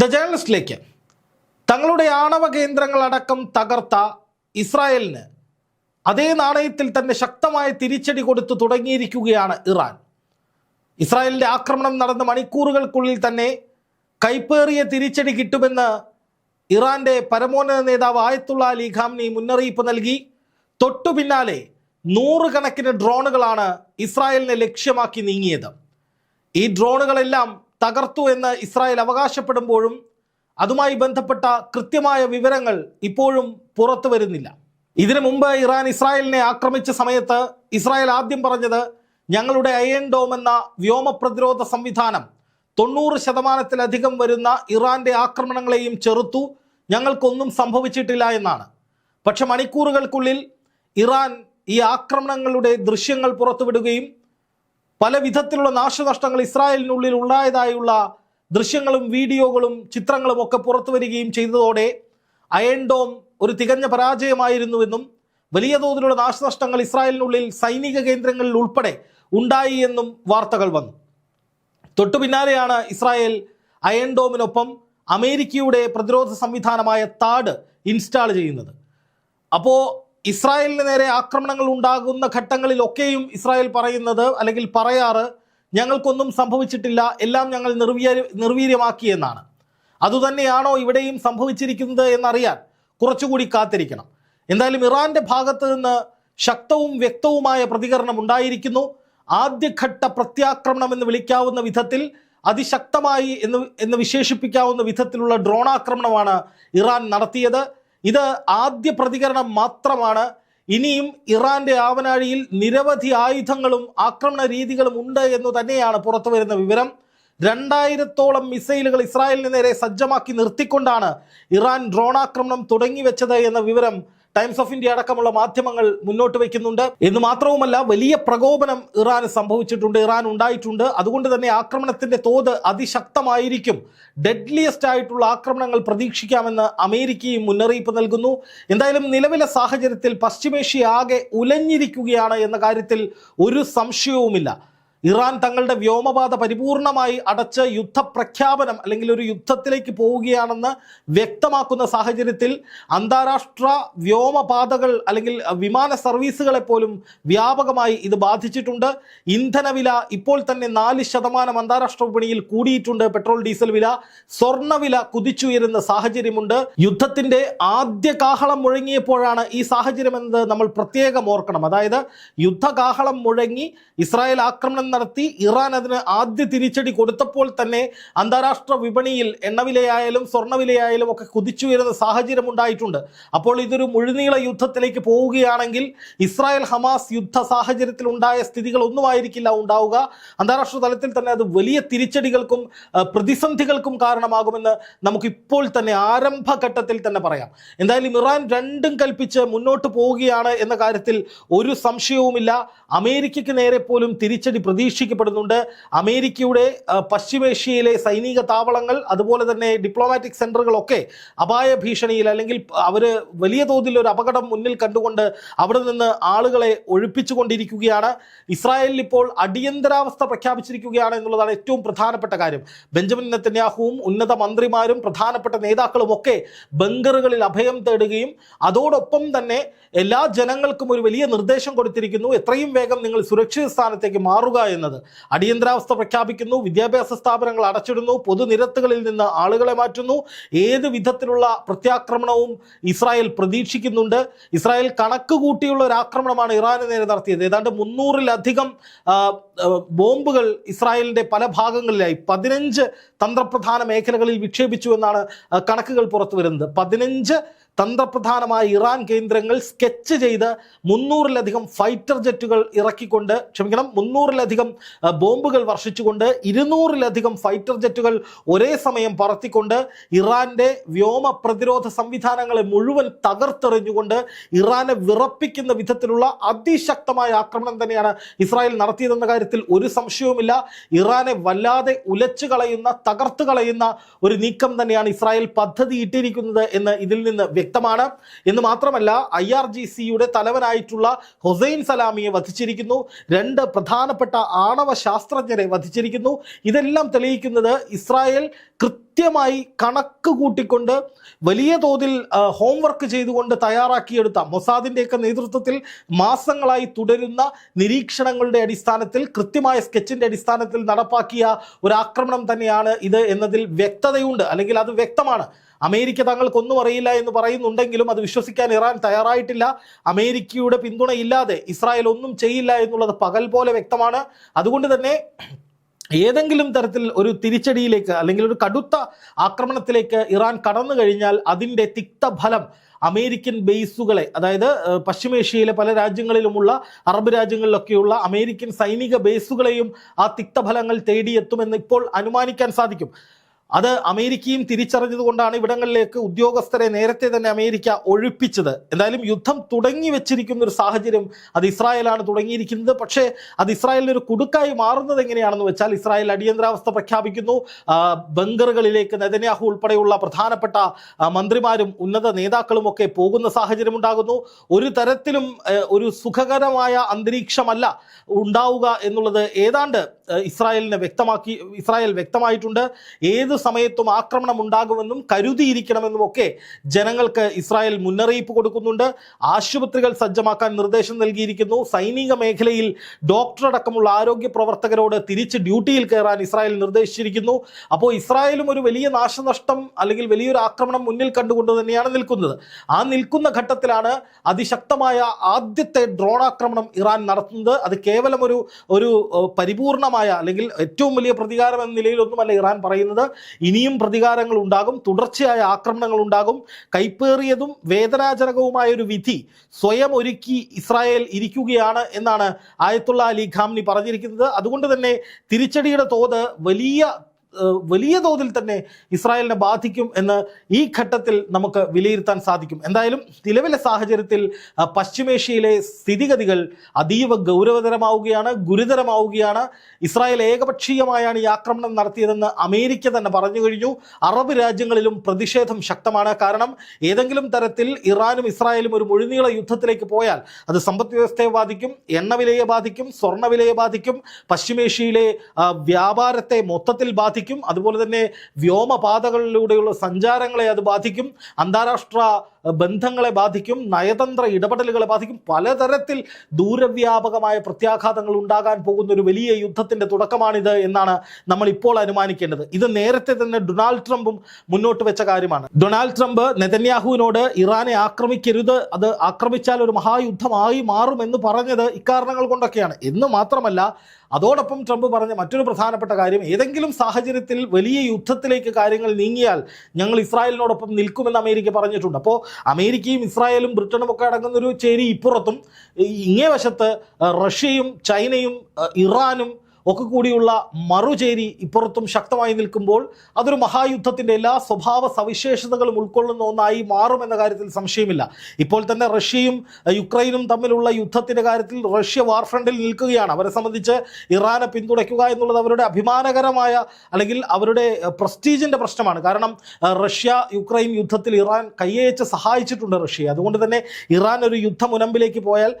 The ജേർണലിസ്റ്റിലേക്ക് തങ്ങളുടെ ആണവ കേന്ദ്രങ്ങളടക്കം തകർത്ത ഇസ്രായേലിന് അതേ നാണയത്തിൽ തന്നെ ശക്തമായ തിരിച്ചടി കൊടുത്തു തുടങ്ങിയിരിക്കുകയാണ് ഇറാൻ. ഇസ്രായേലിന്റെ ആക്രമണം നടന്ന മണിക്കൂറുകൾക്കുള്ളിൽ തന്നെ കൈപ്പേറിയ തിരിച്ചടി കിട്ടുമെന്ന് ഇറാന്റെ പരമോന്നത നേതാവ് ആയത്തുള്ള അലി ഖാംനി മുന്നറിയിപ്പ് നൽകി. തൊട്ടു പിന്നാലെ നൂറുകണക്കിന് ഡ്രോണുകളാണ് ഇസ്രായേലിനെ ലക്ഷ്യമാക്കി നീങ്ങിയത്. ഈ ഡ്രോണുകളെല്ലാം തകർത്തു എന്ന് ഇസ്രായേൽ അവകാശപ്പെടുമ്പോഴും അതുമായി ബന്ധപ്പെട്ട കൃത്യമായ വിവരങ്ങൾ ഇപ്പോഴും പുറത്തു വരുന്നില്ല. ഇതിനു മുമ്പ് ഇറാൻ ഇസ്രായേലിനെ ആക്രമിച്ച സമയത്ത് ഇസ്രായേൽ ആദ്യം പറഞ്ഞത് ഞങ്ങളുടെ അയൺ ഡോം എന്ന വ്യോമ പ്രതിരോധ സംവിധാനം തൊണ്ണൂറ് ശതമാനത്തിലധികം വരുന്ന ഇറാന്റെ ആക്രമണങ്ങളെയും ചെറുത്തു ഞങ്ങൾക്കൊന്നും സംഭവിച്ചിട്ടില്ല എന്നാണ്. പക്ഷെ മണിക്കൂറുകൾക്കുള്ളിൽ ഇറാൻ ഈ ആക്രമണങ്ങളുടെ ദൃശ്യങ്ങൾ പുറത്തുവിടുകയും പല വിധത്തിലുള്ള നാശനഷ്ടങ്ങൾ ഇസ്രായേലിനുള്ളിൽ ഉണ്ടായതായുള്ള ദൃശ്യങ്ങളും വീഡിയോകളും ചിത്രങ്ങളും ഒക്കെ പുറത്തു വരികയും ചെയ്തതോടെ അയൺ ഡോം ഒരു തികഞ്ഞ പരാജയമായിരുന്നുവെന്നും വലിയ തോതിലുള്ള നാശനഷ്ടങ്ങൾ ഇസ്രായേലിനുള്ളിൽ സൈനിക കേന്ദ്രങ്ങളിൽ ഉൾപ്പെടെ ഉണ്ടായി എന്നും വാർത്തകൾ വന്നു. തൊട്ടു പിന്നാലെയാണ് ഇസ്രായേൽ അയൺ ഡോമിനൊപ്പം അമേരിക്കയുടെ പ്രതിരോധ സംവിധാനമായ താഡ് ഇൻസ്റ്റാൾ ചെയ്യുന്നത്. അപ്പോൾ ഇസ്രായേലിന് നേരെ ആക്രമണങ്ങൾ ഉണ്ടാകുന്ന ഘട്ടങ്ങളിലൊക്കെയും ഇസ്രായേൽ പറയുന്നത് അല്ലെങ്കിൽ പറയാറ് ഞങ്ങൾക്കൊന്നും സംഭവിച്ചിട്ടില്ല എല്ലാം ഞങ്ങൾ നിർവീയ നിർവീര്യമാക്കിയെന്നാണ് അതുതന്നെയാണോ ഇവിടെയും സംഭവിച്ചിരിക്കുന്നത് എന്നറിയാൻ കുറച്ചുകൂടി കാത്തിരിക്കണം. എന്തായാലും ഇറാന്റെ ഭാഗത്ത് നിന്ന് ശക്തവും വ്യക്തവുമായ പ്രതികരണം ഉണ്ടായിരിക്കുന്നു. ആദ്യഘട്ട പ്രത്യാക്രമണം എന്ന് വിളിക്കാവുന്ന വിധത്തിൽ അതിശക്തമായി എന്ന് എന്ന് വിശേഷിപ്പിക്കാവുന്ന വിധത്തിലുള്ള ഡ്രോൺ ആക്രമണമാണ് ഇറാൻ നടത്തിയത്. ഇത് ആദ്യ പ്രതികരണം മാത്രമാണ്. ഇനിയും ഇറാന്റെ ആവനാഴിയിൽ നിരവധി ആയുധങ്ങളും ആക്രമണ രീതികളും ഉണ്ട് എന്ന് തന്നെയാണ് പുറത്തു വരുന്ന വിവരം. രണ്ടായിരത്തോളം മിസൈലുകൾ ഇസ്രായേലിന് നേരെ സജ്ജമാക്കി നിർത്തിക്കൊണ്ടാണ് ഇറാൻ ഡ്രോൺ ആക്രമണം തുടങ്ങി വെച്ചത് എന്ന വിവരം ടൈംസ് ഓഫ് ഇന്ത്യ അടക്കമുള്ള മാധ്യമങ്ങൾ മുന്നോട്ട് വയ്ക്കുന്നുണ്ട്. എന്ന് മാത്രവുമല്ല വലിയ പ്രകോപനം ഇറാന് സംഭവിച്ചിട്ടുണ്ട് ഇറാൻ ഉണ്ടായിട്ടുണ്ട്. അതുകൊണ്ട് തന്നെ ആക്രമണത്തിന്റെ തോത് അതിശക്തമായിരിക്കും. ഡെഡ്ലിയസ്റ്റ് ആയിട്ടുള്ള ആക്രമണങ്ങൾ പ്രതീക്ഷിക്കാമെന്ന് അമേരിക്കയും മുന്നറിയിപ്പ് നൽകുന്നു. എന്തായാലും നിലവിലെ സാഹചര്യത്തിൽ പശ്ചിമേഷ്യ ആകെ ഉലഞ്ഞിരിക്കുകയാണ് എന്ന കാര്യത്തിൽ ഒരു സംശയവുമില്ല. ഇറാൻ തങ്ങളുടെ വ്യോമപാത പരിപൂർണമായി അടച്ച് യുദ്ധപ്രഖ്യാപനം അല്ലെങ്കിൽ ഒരു യുദ്ധത്തിലേക്ക് പോവുകയാണെന്ന് വ്യക്തമാക്കുന്ന സാഹചര്യത്തിൽ അന്താരാഷ്ട്ര വ്യോമപാതകൾ അല്ലെങ്കിൽ വിമാന സർവീസുകളെ പോലും വ്യാപകമായി ഇത് ബാധിച്ചിട്ടുണ്ട്. ഇന്ധനവില ഇപ്പോൾ തന്നെ നാല് ശതമാനം അന്താരാഷ്ട്ര വിപണിയിൽ കൂടിയിട്ടുണ്ട്. പെട്രോൾ ഡീസൽ വില സ്വർണവില കുതിച്ചുയരുന്ന സാഹചര്യമുണ്ട്. യുദ്ധത്തിന്റെ ആദ്യ കാഹളം മുഴങ്ങിയപ്പോഴാണ് ഈ സാഹചര്യം എന്നത് നമ്മൾ പ്രത്യേകം ഓർക്കണം. അതായത് യുദ്ധകാഹളം മുഴങ്ങി ഇസ്രായേൽ ആക്രമണം നടത്തി ഇറാൻ അതിന് ആദ്യ തിരിച്ചടി കൊടുത്തപ്പോൾ തന്നെ അന്താരാഷ്ട്ര വിപണിയിൽ എണ്ണവിലയായാലും സ്വർണവിലയായാലും ഒക്കെ കുതിച്ചുയരുന്ന സാഹചര്യം ഉണ്ടായിട്ടുണ്ട്. അപ്പോൾ ഇതൊരു മുഴുനീള യുദ്ധത്തിലേക്ക് പോവുകയാണെങ്കിൽ ഇസ്രായേൽ ഹമാസ് യുദ്ധ സാഹചര്യത്തിൽ ഉണ്ടായ സ്ഥിതികൾ ഒന്നുമായിരിക്കില്ല ഉണ്ടാവുക. അന്താരാഷ്ട്ര തലത്തിൽ തന്നെ അത് വലിയ തിരിച്ചടികൾക്കും പ്രതിസന്ധികൾക്കും കാരണമാകുമെന്ന് നമുക്കിപ്പോൾ തന്നെ ആരംഭഘട്ടത്തിൽ തന്നെ പറയാം. എന്തായാലും ഇറാൻ രണ്ടും കൽപ്പിച്ച് മുന്നോട്ട് പോവുകയാണ് എന്ന കാര്യത്തിൽ ഒരു സംശയവുമില്ല. അമേരിക്കയ്ക്ക് നേരെ പോലും തിരിച്ചടി പ്രതീക്ഷിക്കപ്പെടുന്നുണ്ട്. അമേരിക്കയുടെ പശ്ചിമേഷ്യയിലെ സൈനിക താവളങ്ങൾ അതുപോലെ തന്നെ ഡിപ്ലോമാറ്റിക് സെന്ററുകളൊക്കെ അപായ ഭീഷണിയിൽ അല്ലെങ്കിൽ അവർ വലിയ തോതിൽ ഒരു അപകടം മുന്നിൽ കണ്ടുകൊണ്ട് അവിടെ നിന്ന് ആളുകളെ ഒഴിപ്പിച്ചുകൊണ്ടിരിക്കുകയാണ്. ഇസ്രായേലിൽ ഇപ്പോൾ അടിയന്തരാവസ്ഥ പ്രഖ്യാപിച്ചിരിക്കുകയാണ് എന്നുള്ളതാണ് ഏറ്റവും പ്രധാനപ്പെട്ട കാര്യം. ബെഞ്ചമിൻ നെത്തന്യാഹുവും ഉന്നത മന്ത്രിമാരും പ്രധാനപ്പെട്ട നേതാക്കളും ഒക്കെ ബങ്കറുകളിൽ അഭയം തേടുകയും അതോടൊപ്പം തന്നെ എല്ലാ ജനങ്ങൾക്കും ഒരു വലിയ നിർദ്ദേശം കൊടുത്തിരിക്കുന്നു. എത്രയും വേഗം നിങ്ങൾ സുരക്ഷിത സ്ഥാനത്തേക്ക് മാറുക എന്നത് അടിയന്തരാവസ്ഥ പ്രഖ്യാപിക്കുന്നു വിദ്യാഭ്യാസ സ്ഥാപനങ്ങൾ അടച്ചിടുന്നു പൊതുനിരത്തുകളിൽ നിന്ന് ആളുകളെ മാറ്റുന്നു. ഏത് വിധത്തിലുള്ള പ്രത്യാക്രമണവും ഇസ്രായേൽ പ്രതീക്ഷിക്കുന്നുണ്ട്. ഇസ്രായേൽ കണക്ക് കൂട്ടിയുള്ള ഒരു ആക്രമണമാണ് ഇറാന് നേരെ നടത്തിയത്. ഏതാണ്ട് മുന്നൂറിലധികം ബോംബുകൾ ഇസ്രായേലിന്റെ പല ഭാഗങ്ങളിലായി. പതിനഞ്ച് തന്ത്രപ്രധാന മേഖലകളിൽ വിക്ഷേപിച്ചു എന്നാണ് കണക്കുകൾ പുറത്തു വരുന്നത് പതിനഞ്ച് തന്ത്രപ്രധാനമായ ഇറാൻ കേന്ദ്രങ്ങൾ സ്കെച്ച് ചെയ്ത് മുന്നൂറിലധികം ഫൈറ്റർ ജെറ്റുകൾ ഇറക്കിക്കൊണ്ട് ക്ഷമിക്കണം മുന്നൂറിലധികം ബോംബുകൾ വർഷിച്ചുകൊണ്ട് ഇരുന്നൂറിലധികം ഫൈറ്റർ ജെറ്റുകൾ ഒരേ സമയം പറത്തിക്കൊണ്ട് ഇറാന്റെ വ്യോമ പ്രതിരോധ സംവിധാനങ്ങളെ മുഴുവൻ തകർത്തെറിഞ്ഞുകൊണ്ട് ഇറാനെ വിറപ്പിക്കുന്ന വിധത്തിലുള്ള അതിശക്തമായ ആക്രമണം തന്നെയാണ് ഇസ്രായേൽ നടത്തിയതെന്ന കാര്യത്തിൽ ഒരു സംശയവുമില്ല. ഇറാനെ വല്ലാതെ ഉലച്ചു കളയുന്ന തകർത്തു കളയുന്ന ഒരു നീക്കം തന്നെയാണ് ഇസ്രായേൽ പദ്ധതി ഇട്ടിരിക്കുന്നത് എന്ന് ഇതിൽ നിന്ന് വ്യക്തമാണ്. എന്ന് മാത്രമല്ല ഐ ആർ ജി സിയുടെ തലവനായിട്ടുള്ള ഹുസൈൻ സലാമിയെ വധിച്ചിരിക്കുന്നു. രണ്ട് പ്രധാനപ്പെട്ട ആണവ ശാസ്ത്രജ്ഞരെ വധിച്ചിരിക്കുന്നു. ഇതെല്ലാം തെളിയിക്കുന്നത് ഇസ്രായേൽ കൃത്യമായി കണക്ക് കൂട്ടിക്കൊണ്ട് വലിയ തോതിൽ ഹോംവർക്ക് ചെയ്തുകൊണ്ട് തയ്യാറാക്കിയെടുത്ത മൊസാദിന്റെയൊക്കെ നേതൃത്വത്തിൽ മാസങ്ങളായി തുടരുന്ന നിരീക്ഷണങ്ങളുടെ അടിസ്ഥാനത്തിൽ കൃത്യമായ സ്കെച്ചിന്റെ അടിസ്ഥാനത്തിൽ നടപ്പാക്കിയ ഒരു ആക്രമണം തന്നെയാണ് ഇത് എന്നതിൽ വ്യക്തതയുണ്ട്. അല്ലെങ്കിൽ അത് വ്യക്തമാണ്. അമേരിക്ക തങ്ങൾക്കൊന്നും അറിയില്ല എന്ന് പറയുന്നുണ്ടെങ്കിലും അത് വിശ്വസിക്കാൻ ഇറാൻ തയ്യാറായിട്ടില്ല. അമേരിക്കയുടെ പിന്തുണയില്ലാതെ ഇസ്രായേൽ ഒന്നും ചെയ്യില്ല എന്നുള്ളത് പകൽ പോലെ വ്യക്തമാണ്. അതുകൊണ്ട് തന്നെ ഏതെങ്കിലും തരത്തിൽ ഒരു തിരിച്ചടിയിലേക്ക് അല്ലെങ്കിൽ ഒരു കടുത്ത ആക്രമണത്തിലേക്ക് ഇറാൻ കടന്നു കഴിഞ്ഞാൽ അതിന്റെ തിക്തഫലം അമേരിക്കൻ ബേസുകളെ അതായത് പശ്ചിമേഷ്യയിലെ പല രാജ്യങ്ങളിലുമുള്ള അറബ് രാജ്യങ്ങളിലൊക്കെയുള്ള അമേരിക്കൻ സൈനിക ബേസുകളെയും ആ തിക്തഫലങ്ങൾ തേടിയെത്തുമെന്ന് ഇപ്പോൾ അനുമാനിക്കാൻ സാധിക്കും. അത് അമേരിക്കയും തിരിച്ചറിഞ്ഞതുകൊണ്ടാണ് ഇവിടങ്ങളിലേക്ക് ഉദ്യോഗസ്ഥരെ നേരത്തെ തന്നെ അമേരിക്ക ഒഴിപ്പിച്ചത്. എന്തായാലും യുദ്ധം തുടങ്ങി വെച്ചിരിക്കുന്ന ഒരു സാഹചര്യം അത് ഇസ്രായേലാണ് തുടങ്ങിയിരിക്കുന്നത്. പക്ഷേ അത് ഇസ്രായേലിന് ഒരു കുടുക്കായി മാറുന്നത് എങ്ങനെയാണെന്ന് വെച്ചാൽ ഇസ്രായേൽ അടിയന്തരാവസ്ഥ പ്രഖ്യാപിക്കുന്നു. ബങ്കറുകളിലേക്ക് നെതന്യാഹു ഉൾപ്പെടെയുള്ള പ്രധാനപ്പെട്ട മന്ത്രിമാരും ഉന്നത നേതാക്കളും ഒക്കെ പോകുന്ന സാഹചര്യം ഉണ്ടാകുന്നു. ഒരു തരത്തിലും ഒരു സുഖകരമായ അന്തരീക്ഷമല്ല ഉണ്ടാവുക എന്നുള്ളത് ഏതാണ്ട് ഇസ്രായേലിനെ വ്യക്തമാക്കി ഇസ്രായേൽ വ്യക്തമായിട്ടുണ്ട്. ഏത് സമയത്തും ആക്രമണം ഉണ്ടാകുമെന്നും കരുതിയിരിക്കണമെന്നും ഒക്കെ ജനങ്ങൾക്ക് ഇസ്രായേൽ മുന്നറിയിപ്പ് കൊടുക്കുന്നുണ്ട്. ആശുപത്രികൾ സജ്ജമാക്കാൻ നിർദ്ദേശം നൽകിയിരിക്കുന്നു. സൈനിക മേഖലയിൽ ഡോക്ടർ അടക്കമുള്ള ആരോഗ്യ പ്രവർത്തകരോട് തിരിച്ച് ഡ്യൂട്ടിയിൽ കയറാൻ ഇസ്രായേൽ നിർദ്ദേശിച്ചിരിക്കുന്നു. അപ്പോൾ ഇസ്രായേലും ഒരു വലിയ നാശനഷ്ടം അല്ലെങ്കിൽ വലിയൊരു ആക്രമണം മുന്നിൽ കണ്ടുകൊണ്ട് തന്നെയാണ് നിൽക്കുന്നത്. ആ നിൽക്കുന്ന ഘട്ടത്തിലാണ് അതിശക്തമായ ആദ്യത്തെ ഡ്രോൺ ആക്രമണം ഇറാൻ നടത്തുന്നത്. അത് കേവലം ഒരു ഒരു ഏഹ്, പരിപൂർണമായ അല്ലെങ്കിൽ ഏറ്റവും വലിയ പ്രതികാരം എന്ന നിലയിലൊന്നുമല്ല ഇറാൻ പറയുന്നത്. ഇനിയും പ്രതികാരങ്ങൾ ഉണ്ടാകും തുടർച്ചയായ ആക്രമണങ്ങൾ ഉണ്ടാകും. കൈപ്പേറിയതും വേദനാജനകവുമായ ഒരു വിധി സ്വയം ഒരുക്കി ഇസ്രായേൽ ഇരിക്കുകയാണ് എന്നാണ് ആയത്തുള്ള അലി ഖാംനി പറഞ്ഞിരിക്കുന്നത്. അതുകൊണ്ട് തന്നെ തിരിച്ചടിയുടെ തോത് വലിയ വലിയ തോതിൽ തന്നെ ഇസ്രായേലിനെ ബാധിക്കും എന്ന് ഈ ഘട്ടത്തിൽ നമുക്ക് വിലയിരുത്താൻ സാധിക്കും. എന്തായാലും നിലവിലെ സാഹചര്യത്തിൽ പശ്ചിമേഷ്യയിലെ സ്ഥിതിഗതികൾ അതീവ ഗൗരവതരമാവുകയാണ് ഗുരുതരമാവുകയാണ്. ഇസ്രായേൽ ഏകപക്ഷീയമായാണ് ഈ ആക്രമണം നടത്തിയതെന്ന് അമേരിക്ക തന്നെ പറഞ്ഞു കഴിഞ്ഞു. അറബ് രാജ്യങ്ങളിലും പ്രതിഷേധം ശക്തമാണ്. കാരണം ഏതെങ്കിലും തരത്തിൽ ഇറാനും ഇസ്രായേലും ഒരു മുഴുനീള യുദ്ധത്തിലേക്ക് പോയാൽ അത് സമ്പദ് വ്യവസ്ഥയെ ബാധിക്കും എണ്ണവിലയെ ബാധിക്കും സ്വർണവിലയെ ബാധിക്കും. പശ്ചിമേഷ്യയിലെ വ്യാപാരത്തെ മൊത്തത്തിൽ ബാധിക്കും. അതുപോലെ തന്നെ വ്യോമപാതകളിലൂടെയുള്ള സഞ്ചാരങ്ങളെ അത് ബാധിക്കും. അന്താരാഷ്ട്ര ബന്ധങ്ങളെ ബാധിക്കും നയതന്ത്ര ഇടപെടലുകളെ ബാധിക്കും പലതരത്തിൽ ദൂരവ്യാപകമായ പ്രത്യാഘാതങ്ങൾ ഉണ്ടാകാൻ പോകുന്ന ഒരു വലിയ യുദ്ധത്തിന്റെ തുടക്കമാണിത് എന്നാണ് നമ്മൾ ഇപ്പോൾ അനുമാനിക്കേണ്ടത്. ഇത് നേരത്തെ തന്നെ ഡൊണാൾഡ് ട്രംപും മുന്നോട്ട് വെച്ച കാര്യമാണ്. ഡൊണാൾഡ് ട്രംപ് നെതന്യാഹുവിനോട് ഇറാനെ ആക്രമിക്കരുത് അത് ആക്രമിച്ചാൽ ഒരു മഹായുദ്ധമായി മാറുമെന്ന് പറഞ്ഞത് ഇക്കാരണങ്ങൾ കൊണ്ടൊക്കെയാണ്. എന്ന് മാത്രമല്ല അതോടൊപ്പം ട്രംപ് പറഞ്ഞ മറ്റൊരു പ്രധാനപ്പെട്ട കാര്യം ഏതെങ്കിലും സാഹചര്യത്തിൽ വലിയ യുദ്ധത്തിലേക്ക് കാര്യങ്ങൾ നീങ്ങിയാൽ ഞങ്ങൾ ഇസ്രായേലിനോടൊപ്പം നിൽക്കുമെന്ന് അമേരിക്ക പറഞ്ഞിട്ടുണ്ട്. അപ്പോൾ അമേരിക്കയും ഇസ്രായേലും ബ്രിട്ടനും ഒക്കെ അടങ്ങുന്ന ഒരു ചേരി ഇപ്പുറത്തും. ഇങ്ങേ വശത്ത് റഷ്യയും ചൈനയും ഇറാനും ഒക്കെ കൂടിയുള്ള മറുചേരി ഇപ്പുറത്തും ശക്തമായി നിൽക്കുമ്പോൾ അതൊരു മഹായുദ്ധത്തിന്റെ എല്ലാ സ്വഭാവ സവിശേഷതകളും ഉൾക്കൊള്ളുന്ന ഒന്നായി മാറുമെന്ന കാര്യത്തിൽ സംശയമില്ല. ഇപ്പോൾ തന്നെ റഷ്യയും യുക്രൈനും തമ്മിലുള്ള യുദ്ധത്തിന്റെ കാര്യത്തിൽ റഷ്യ വാർഫ്രണ്ടിൽ നിൽക്കുകയാണ്. അവരെ സംബന്ധിച്ച് ഇറാനെ പിന്തുണയ്ക്കുക എന്നുള്ളത് അവരുടെ അഭിമാനകരമായ അല്ലെങ്കിൽ അവരുടെ പ്രസ്റ്റീജിന്റെ പ്രശ്നമാണ്. കാരണം റഷ്യ യുക്രൈൻ യുദ്ധത്തിൽ ഇറാൻ കയ്യേച്ച് സഹായിച്ചിട്ടുണ്ട് റഷ്യ അതുകൊണ്ട് തന്നെ ഇറാൻ ഒരു യുദ്ധമുനമ്പിലേക്ക് പോയാൽ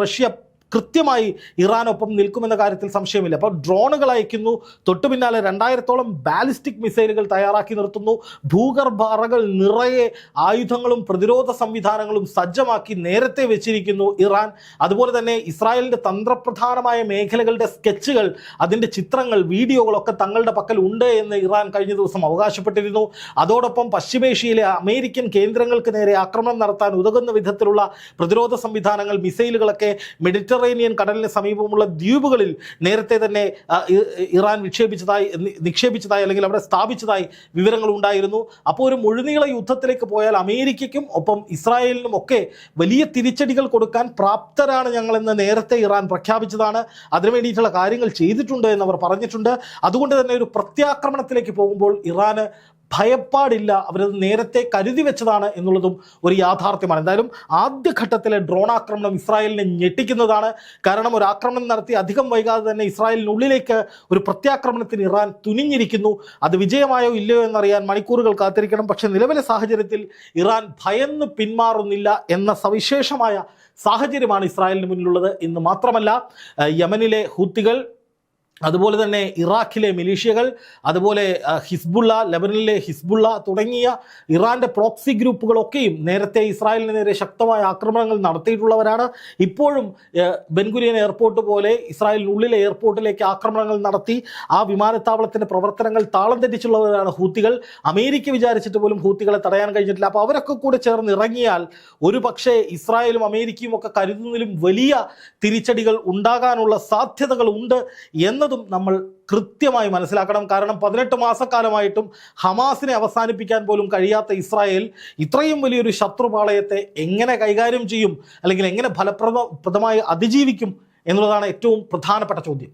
റഷ്യ കൃത്യമായി ഇറാനൊപ്പം നിൽക്കുമെന്ന കാര്യത്തിൽ സംശയമില്ല. അപ്പോൾ ഡ്രോണുകൾ അയക്കുന്നു തൊട്ടു പിന്നാലെ രണ്ടായിരത്തോളം ബാലിസ്റ്റിക് മിസൈലുകൾ തയ്യാറാക്കി നിർത്തുന്നു. ഭൂഗർഭ അറകൾ നിറയെ ആയുധങ്ങളും പ്രതിരോധ സംവിധാനങ്ങളും സജ്ജമാക്കി നേരത്തെ വെച്ചിരിക്കുന്നു ഇറാൻ. അതുപോലെ തന്നെ ഇസ്രായേലിന്റെ തന്ത്രപ്രധാനമായ മേഖലകളുടെ സ്കെച്ചുകൾ അതിന്റെ ചിത്രങ്ങൾ വീഡിയോകളൊക്കെ തങ്ങളുടെ പക്കൽ ഉണ്ട് എന്ന് ഇറാൻ കഴിഞ്ഞ ദിവസം അവകാശപ്പെട്ടിരുന്നു. അതോടൊപ്പം പശ്ചിമേഷ്യയിലെ അമേരിക്കൻ കേന്ദ്രങ്ങൾക്ക് നേരെ ആക്രമണം നടത്താൻ ഉതകുന്ന വിധത്തിലുള്ള പ്രതിരോധ സംവിധാനങ്ങൾ മിസൈലുകളൊക്കെ മെഡിറ്ററേനിയൻ കടലിന് സമീപമുള്ള ദ്വീപുകളിൽ നേരത്തെ തന്നെ ഇറാൻ വിക്ഷേപിച്ചതായി നിക്ഷേപിച്ചതായി അല്ലെങ്കിൽ അവിടെ സ്ഥാപിച്ചതായി വിവരങ്ങൾ ഉണ്ടായിരുന്നു. അപ്പോൾ ഒരു മുഴുനീള യുദ്ധത്തിലേക്ക് പോയാൽ അമേരിക്കയ്ക്കും ഒപ്പം ഇസ്രായേലിനും ഒക്കെ വലിയ തിരിച്ചടികൾ കൊടുക്കാൻ പ്രാപ്തരാണ് ഞങ്ങളെന്ന് നേരത്തെ ഇറാൻ പ്രഖ്യാപിച്ചതാണ്. അതിനു വേണ്ടിയിട്ടുള്ള കാര്യങ്ങൾ ചെയ്തിട്ടുണ്ട് എന്ന് അവർ പറഞ്ഞിട്ടുണ്ട്. അതുകൊണ്ട് തന്നെ ഒരു പ്രത്യാക്രമണത്തിലേക്ക് പോകുമ്പോൾ ഇറാന് ഭയപ്പാടില്ല. അവരത് നേരത്തെ കരുതി വെച്ചതാണ് എന്നുള്ളതും ഒരു യാഥാർത്ഥ്യമാണ്. എന്തായാലും ആദ്യഘട്ടത്തിലെ ഡ്രോൺ ആക്രമണം ഇസ്രായേലിനെ ഞെട്ടിക്കുന്നതാണ്. കാരണം ഒരു ആക്രമണം നടത്തി അധികം വൈകാതെ തന്നെ ഇസ്രായേലിനുള്ളിലേക്ക് ഒരു പ്രത്യാക്രമണത്തിന് ഇറാൻ തുനിഞ്ഞിരിക്കുന്നു. അത് വിജയമായോ ഇല്ലയോ എന്നറിയാൻ മണിക്കൂറുകൾ കാത്തിരിക്കണം. പക്ഷേ നിലവിലെ സാഹചര്യത്തിൽ ഇറാൻ ഭയന്ന് പിന്മാറുന്നില്ല എന്ന സവിശേഷമായ സാഹചര്യമാണ് ഇസ്രായേലിന് മുന്നിലുള്ളത്. എന്ന് മാത്രമല്ല യമനിലെ ഹൂത്തികൾ അതുപോലെ തന്നെ ഇറാഖിലെ മിലീഷ്യകൾ അതുപോലെ ഹിസ്ബുള്ള ലെബനനിലെ ഹിസ്ബുള്ള തുടങ്ങിയ ഇറാന്റെ പ്രോക്സി ഗ്രൂപ്പുകളൊക്കെയും നേരത്തെ ഇസ്രായേലിന് നേരെ ശക്തമായ ആക്രമണങ്ങൾ നടത്തിയിട്ടുള്ളവരാണ്. ഇപ്പോഴും ബെൻഗുരിയൻ എയർപോർട്ട് പോലെ ഇസ്രായേലിനുള്ളിലെ എയർപോർട്ടിലേക്ക് ആക്രമണങ്ങൾ നടത്തി ആ വിമാനത്താവളത്തിന്റെ പ്രവർത്തനങ്ങൾ താളം തെറ്റിച്ചുള്ളവരാണ് ഹൂത്തികൾ. അമേരിക്ക വിചാരിച്ചിട്ട് പോലും ഹൂത്തികളെ തടയാൻ കഴിഞ്ഞിട്ടില്ല. അപ്പോൾ അവരൊക്കെ കൂടെ ചേർന്ന് ഇറങ്ങിയാൽ ഒരു പക്ഷേ ഇസ്രായേലും അമേരിക്കയും ഒക്കെ കരുതുന്നതിലും വലിയ തിരിച്ചടികൾ ഉണ്ടാകാനുള്ള സാധ്യതകൾ ഉണ്ട് എന്നതും നമ്മൾ കൃത്യമായി മനസ്സിലാക്കണം. കാരണം പതിനെട്ട് മാസക്കാലമായിട്ടും ഹമാസിനെ അവസാനിപ്പിക്കാൻ പോലും കഴിയാത്ത ഇസ്രായേൽ ഇത്രയും വലിയൊരു ശത്രുപാളയത്തെ എങ്ങനെ കൈകാര്യം ചെയ്യും? അല്ലെങ്കിൽ എങ്ങനെ ഫലപ്രദ പ്രദമായി അതിജീവിക്കും എന്നുള്ളതാണ് ഏറ്റവും പ്രധാനപ്പെട്ട ചോദ്യം.